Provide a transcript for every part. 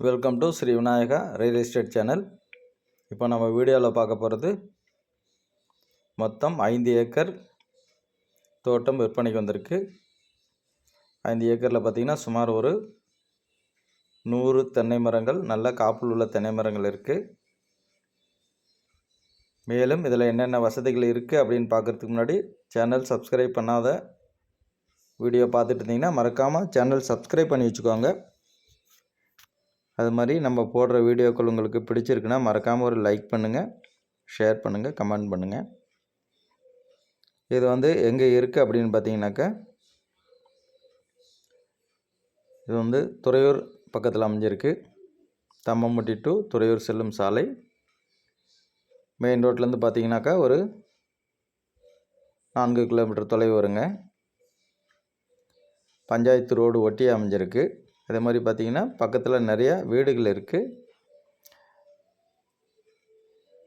Welcome to Sri Vinayaka real estate channel இப்போ நம்ம வீடியோவில் பார்க்க போகிறது மொத்தம் ஐந்து ஏக்கர் தோட்டம் விற்பனைக்கு வந்திருக்கு. ஐந்து ஏக்கரில் பார்த்திங்கன்னா சுமார் ஒரு நூறு தென்னை மரங்கள் நல்ல காப்பில் உள்ள தென்னை மரங்கள் இருக்குது மேலும் இதில் என்னென்ன வசதிகள் இருக்குது அப்படின்னு பார்க்குறதுக்கு முன்னாடி சேனல் சப்ஸ்கிரைப் பண்ணாத வீடியோ பார்த்துட்டு இருந்தீங்கன்னா மறக்காமல் சேனல் சப்ஸ்கிரைப் பண்ணி வச்சுக்கோங்க. அது மாதிரி நம்ம போடுற வீடியோக்கள் உங்களுக்கு பிடிச்சிருக்குன்னா மறக்காமல் ஒரு லைக் பண்ணுங்கள் ஷேர் பண்ணுங்கள் கமெண்ட் பண்ணுங்கள் இது வந்து எங்கே இருக்குது அப்படின்னு பார்த்தீங்கன்னாக்கா இது வந்து துறையூர் பக்கத்தில் அமைஞ்சிருக்கு. தம்மம்பட்டி டு துறையூர் செல்லும் சாலை. மெயின் ரோட்லேருந்து பார்த்தீங்கன்னாக்கா ஒரு நான்கு கிலோமீட்டர் தொலைவு வருங்க. பஞ்சாயத்து ரோடு ஒட்டி அமைஞ்சிருக்கு. அதே மாதிரி பார்த்திங்கன்னா பக்கத்தில் நிறையா வீடுகள் இருக்குது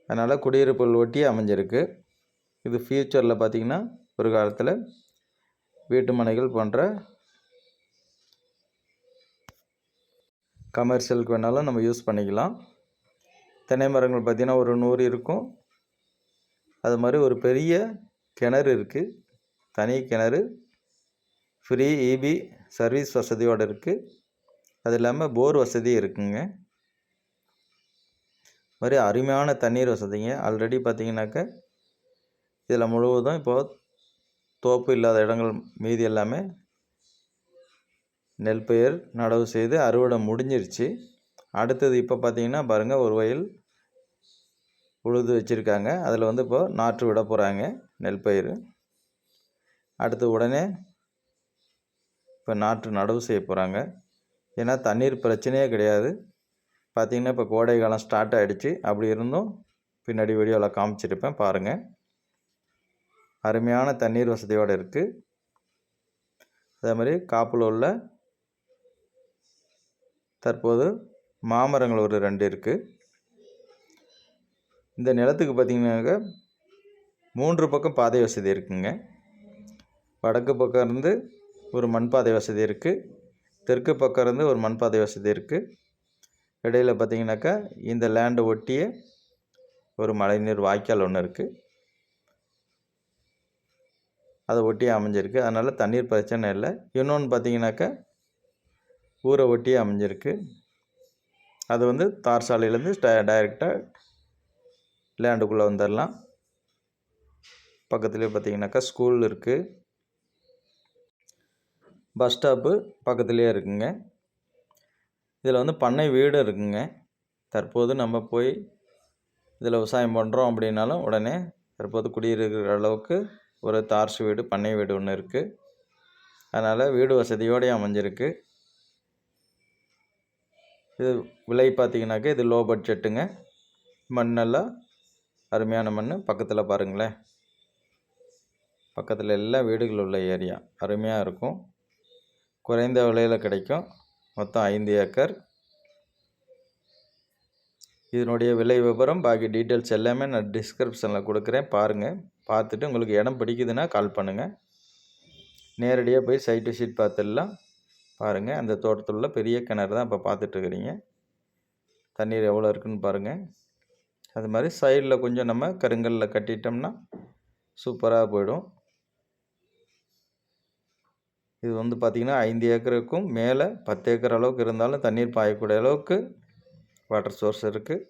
அதனால் குடியிருப்புகள் ஒட்டி அமைஞ்சிருக்கு. இது ஃப்யூச்சரில் பார்த்திங்கன்னா ஒரு காலத்தில் வீட்டு மனைகள் போன்ற கமர்ஷியலுக்கு வேணாலும் நம்ம யூஸ் பண்ணிக்கலாம். தென்னை மரங்கள் பார்த்திங்கன்னா ஒரு நூறு இருக்கும். அது மாதிரி ஒரு பெரிய கிணறு இருக்குது தனி கிணறு ஃப்ரீ இபி சர்வீஸ் வசதியோடு இருக்குது அது இல்லாமல் போர் வசதி இருக்குங்க. மாதிரி அருமையான தண்ணீர் வசதிங்க. ஆல்ரெடி பார்த்தீங்கன்னாக்க இதில் முழுவதும் இப்போது தோப்பு இல்லாத இடங்கள் மீதி எல்லாமே நெல் பயிர் நடவு செய்து அறுவடை முடிஞ்சிருச்சு. அடுத்தது இப்போ பார்த்திங்கன்னா பாருங்கள் ஒரு வயல் உழுது வச்சுருக்காங்க. அதில் வந்து இப்போது நாற்று விட போகிறாங்க நெல் பயிர். அடுத்து உடனே இப்போ நாற்று நடவு செய்ய போகிறாங்க ஏன்னா தண்ணீர் பிரச்சனையே கிடையாது. பார்த்திங்கன்னா இப்போ கோடை காலம் ஸ்டார்ட் ஆகிடுச்சு அப்படி இருந்தும் பின்னாடி வீடியோவில் காமிச்சிருப்பேன். பாருங்கள் அருமையான தண்ணீர் வசதியோடு இருக்குது அதே மாதிரி காப்பில் உள்ள தற்போது மாமரங்கள் ஒரு ரெண்டு இருக்குது இந்த நிலத்துக்கு பார்த்திங்கனாக்க மூன்று பக்கம் பாதை வசதி இருக்குங்க. வடக்கு பக்கம் இருந்து ஒரு மண் பாதை வசதி இருக்குது தெற்கு பக்கம் இருந்து ஒரு மண்பாதை வசதி இருக்குது இடையில் பார்த்திங்கனாக்கா இந்த லேண்டை ஒட்டிய ஒரு மழைநீர் வாய்க்கால் ஒன்று இருக்குது அதை ஒட்டியே அமைஞ்சிருக்கு. அதனால் தண்ணீர் பிரச்சனை இல்லை. இன்னொன்று பார்த்திங்கனாக்கா ஊரை ஒட்டியே அமைஞ்சிருக்கு. அது வந்து தார் சாலையிலேருந்து டைரெக்டாக லேண்டுக்குள்ளே வந்துடலாம் பக்கத்துலேயே பார்த்தீங்கன்னாக்கா ஸ்கூல் இருக்குது பஸ் ஸ்டாப்பு பக்கத்துலேயே இருக்குங்க. இதில் வந்து பண்ணை வீடு இருக்குங்க. தற்போது நம்ம போய் இதில் விவசாயம் பண்ணுறோம் அப்படின்னாலும் உடனே தற்போது குடியிருக்கிற அளவுக்கு ஒரு தார்சு வீடு பண்ணை வீடு ஒன்று இருக்குது அதனால் வீடு வசதியோடய அமைஞ்சிருக்கு. இது விலை பார்த்திங்கனாக்கா இது லோ பட்ஜெட்டுங்க மண்ணெல்லாம் அருமையான மண் பக்கத்தில் பாருங்களேன். பக்கத்தில் எல்லா வீடுகள் உள்ள ஏரியா. அருமையாக இருக்கும். குறைந்த விலையில் கிடைக்கும். மொத்தம் ஐந்து ஏக்கர். இதனுடைய விலை விவரம் பாக்கி டீட்டெயில்ஸ் எல்லாமே நான் டிஸ்கிரிப்ஷனில் கொடுக்குறேன். பாருங்கள் பார்த்துட்டு உங்களுக்கு இடம் பிடிக்குதுன்னா கால் பண்ணுங்கள் நேரடியாக போய் சைட் விசிட் பார்த்துடலாம். பாருங்கள் அந்த தோட்டத்தில் உள்ள பெரிய கிணறு தான் இப்போ பார்த்துட்ருக்குறீங்க தண்ணீர் எவ்வளோ இருக்குதுன்னு பாருங்கள் அது மாதிரி சைடில் கொஞ்சம் நம்ம கருங்கல்லில் கட்டிட்டோம்னா சூப்பராக போயிடும். இது வந்து பார்த்திங்கன்னா ஐந்து ஏக்கருக்கும் மேலே பத்து ஏக்கர் அளவுக்கு இருந்தாலும் தண்ணீர் பாயக்கூடிய அளவுக்கு வாட்டர் சோர்ஸ் இருக்குது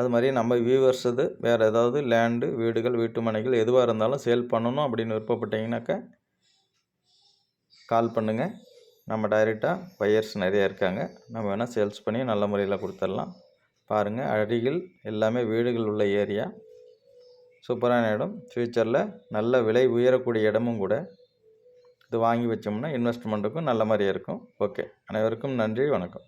அது மாதிரி நம்ம வியூவர்ஸ் இது வேறு ஏதாவது லேண்டு வீடுகள் வீட்டு மனைகள் எதுவாக இருந்தாலும் சேல் பண்ணணும் அப்படின்னு விருப்பப்பட்டீங்கன்னாக்கா கால் பண்ணுங்கள் நம்ம டைரெக்டாக பையர்ஸ் நிறையா இருக்காங்க. நம்ம வேணால் சேல்ஸ் பண்ணி நல்ல முறையில் கொடுத்துடலாம். பாருங்கள் அருகில் எல்லாமே வீடுகள் உள்ள ஏரியா சூப்பரான இடம். ஃப்யூச்சரில் நல்ல விலை உயரக்கூடிய இடமும் கூட இது வாங்கி வச்சோம்னா இன்வெஸ்ட்மெண்ட்டுக்கும் நல்ல மாதிரியே இருக்கும். ஓகே அனைவருக்கும் நன்றி வணக்கம்.